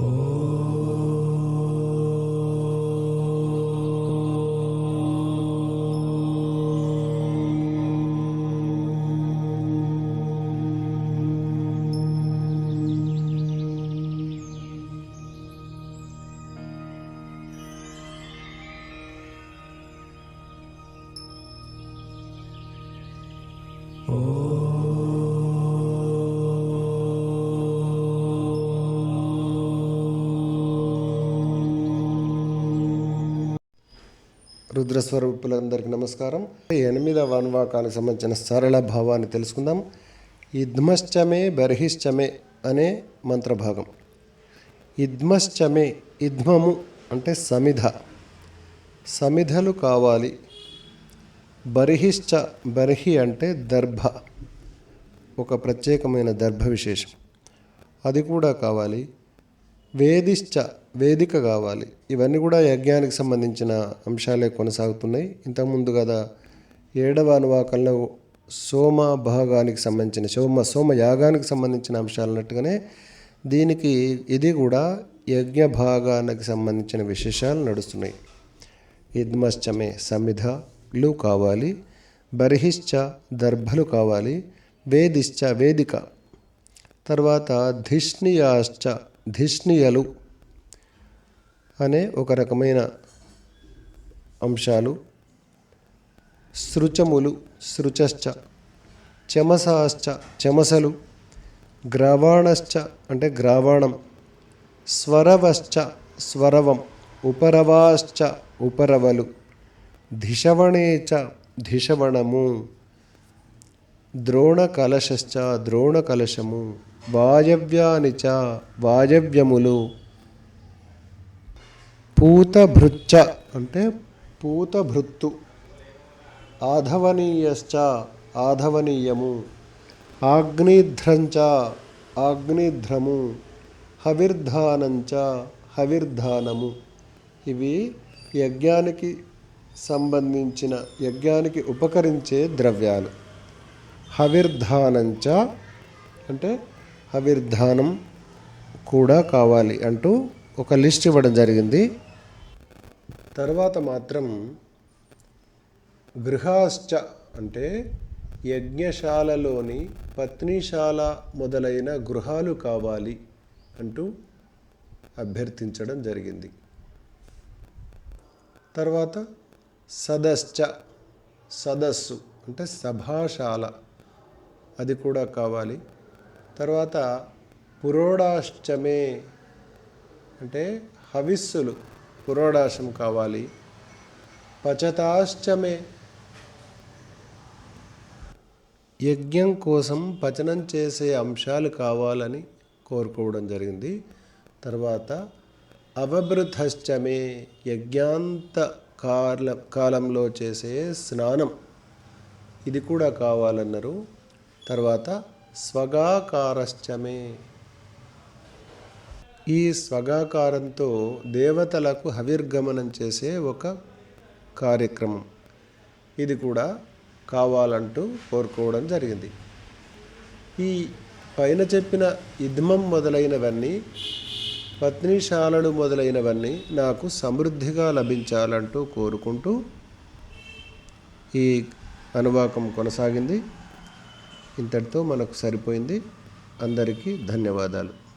Oh. రుద్రస్వరూపులందరికీ నమస్కారం. ఎనిమిదవ అనువాకానికి సంబంధించిన సరళ భావాన్ని తెలుసుకుందాం. ఇద్మశ్చమే బర్హిశ్చమే అనే మంత్రభాగం. ఇద్మశ్చమే ఇద్మము అంటే సమిధ. సమిధలు కావాలి. బర్హిశ్చ బర్హి అంటే దర్భ. ఒక ప్రత్యేకమైన దర్భ విశేషం. అది కూడా కావాలి. వేదిశ్చ వేదిక కావాలి. ఇవన్నీ కూడా యజ్ఞానికి సంబంధించిన అంశాలే కొనసాగుతున్నాయి. ఇంతకుముందు కదా ఏడవ అనువాకంలో సోమ భాగానికి సంబంధించిన సోమ సోమ యాగానికి సంబంధించిన అంశాలు అన్నట్టుగానే దీనికి ఇది కూడా యజ్ఞ భాగానికి సంబంధించిన విశేషాలు నడుస్తున్నాయి. ఇద్మశ్చమే సమిధలు కావాలి. బర్హిశ్చ దర్భలు కావాలి. వేదిశ్చ వేదిక. తర్వాత ధిష్ణియాశ్చ ధిష్ణియలు అనే ఒక రకమైన అంశాలు. సృచములు సృచశ్చ చమసాశ్చ చమసలు గ్రవాణశ్చ అంటే గ్రావాణం స్వరవశ్చ స్వరవం ఉపరవాశ్చ ఉపరవలు ధిషవణేచ చ ధిషవణము. ద్రోణకలశశ్చ ద్రోణకలశము వాయవ్యాని చ వాయవ్యములు పూతభృచ్చ అంటే పూతభృత్తు ఆధవనీయశ్చ ఆధవనీయము ఆగ్నిధ్రంచ ఆగ్నిధ్రము హవిర్ధానంచ హవిర్ధానము. ఇవి యజ్ఞానికి సంబంధించిన యజ్ఞానికి ఉపకరించే ద్రవ్యాలు. హవిర్ధానంచ అంటే హవిర్ధానం కూడా కావాలి అంటూ ఒక లిస్ట్ ఇవ్వడం జరిగింది. తర్వాత మాత్రం గృహాశ్చ అంటే యజ్ఞశాలలోని పత్నిశాల మొదలైన గృహాలు కావాలి అంటూ అభ్యర్థించడం జరిగింది. తర్వాత సదశ్చ సదస్సు అంటే సభాశాల అది కూడా కావాలి. తర్వాత పురోడాష్టమే అంటే హవిస్సులు పురోడాశం కావాలి. పచతాష్టమే యజ్ఞం కోసం పచనం చేసే అంశాలు కావాలని కోరుకోవడం జరిగింది. తర్వాత అవభృతశ్చమే యజ్ఞాంత కాల కాలంలో చేసే స్నానం. ఇది కూడా కావాలన్నారు. తర్వాత స్వగాకారశ్చమే. ఈ స్వగాకారంతో దేవతలకు హవిర్గమనం చేసే ఒక కార్యక్రమం. ఇది కూడా కావాలంటూ కోరుకోవడం జరిగింది. ఈ పైన చెప్పిన ఇద్మం మొదలైనవన్నీ పత్నిశాలలు మొదలైనవన్నీ నాకు సమృద్ధిగా లభించాలంటూ కోరుకుంటూ ఈ అనువాకం కొనసాగింది. ఇంతటితో మనకు సరిపోయింది. అందరికీ ధన్యవాదాలు.